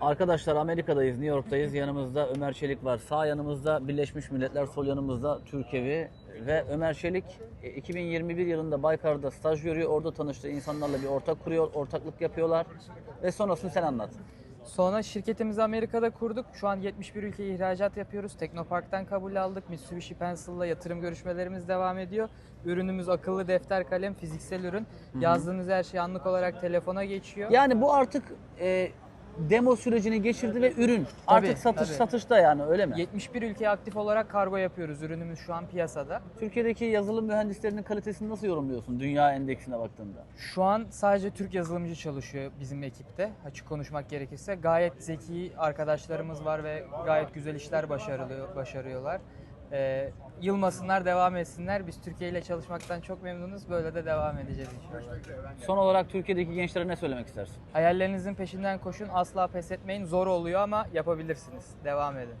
Arkadaşlar Amerika'dayız, New York'tayız. Yanımızda Ömer Çelik var. Sağ yanımızda Birleşmiş Milletler, sol yanımızda Türkevi ve Ömer Çelik e, 2021 yılında Baykar'da staj görüyor. Orada tanıştığı insanlarla bir ortak kuruyor, ortaklık yapıyorlar. Ve sonrasını sen anlat. Sonra şirketimizi Amerika'da kurduk. Şu an 71 ülkeye ihracat yapıyoruz. Teknopark'tan kabul aldık. Mitsubishi Pencil'la yatırım görüşmelerimiz devam ediyor. Ürünümüz akıllı defter kalem, fiziksel ürün. Yazdığınız her şey anlık olarak telefona geçiyor. Yani bu artık e, demo sürecini geçirdi ve ürün. Artık satış tabii. satışta yani öyle mi? 71 ülkeye aktif olarak kargo yapıyoruz. Ürünümüz şu an piyasada. Türkiye'deki yazılım mühendislerinin kalitesini nasıl yorumluyorsun dünya endeksine baktığında? Şu an sadece Türk yazılımcı çalışıyor bizim ekipte. Açık konuşmak gerekirse. Gayet zeki arkadaşlarımız var ve gayet güzel işler başarılıyor, başarıyorlar. Ee, yılmasınlar, devam etsinler. Biz Türkiye ile çalışmaktan çok memnunuz. Böyle de devam edeceğiz inşallah. Son olarak Türkiye'deki gençlere ne söylemek istersin? Hayallerinizin peşinden koşun. Asla pes etmeyin. Zor oluyor ama yapabilirsiniz. Devam edin.